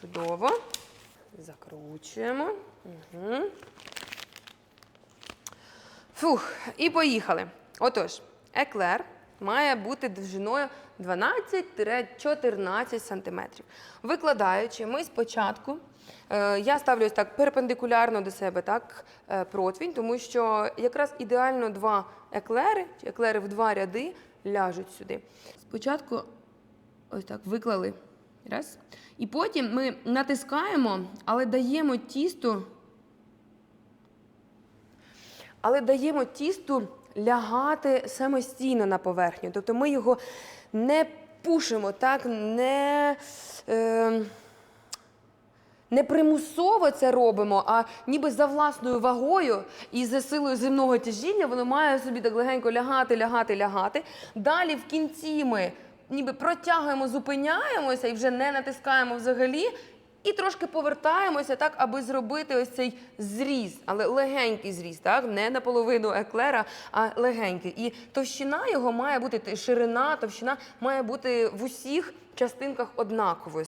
Чудово. Закручуємо. Угу. Фух, і поїхали. Отож, еклер має бути довжиною 12-14 см. Викладаючи, ми спочатку. е, Я ставлю ось так перпендикулярно до себе так, е, противень, тому що якраз ідеально два еклери, еклери в два ряди ляжуть сюди. Спочатку ось так виклали. Раз. І потім ми натискаємо, але даємо тісту але даємо тісту лягати самостійно на поверхню. Тобто ми його не пушимо, так, не, е, не примусово це робимо, а ніби за власною вагою і за силою земного тяжіння воно має собі так легенько лягати, лягати, лягати. Далі в кінці ми ніби протягуємо, зупиняємося і вже не натискаємо взагалі. І трошки повертаємося так, аби зробити ось цей зріз, але легенький зріз, так не наполовину еклера, а легенький. І товщина його має бути ширина, товщина має бути в усіх частинках однаковою.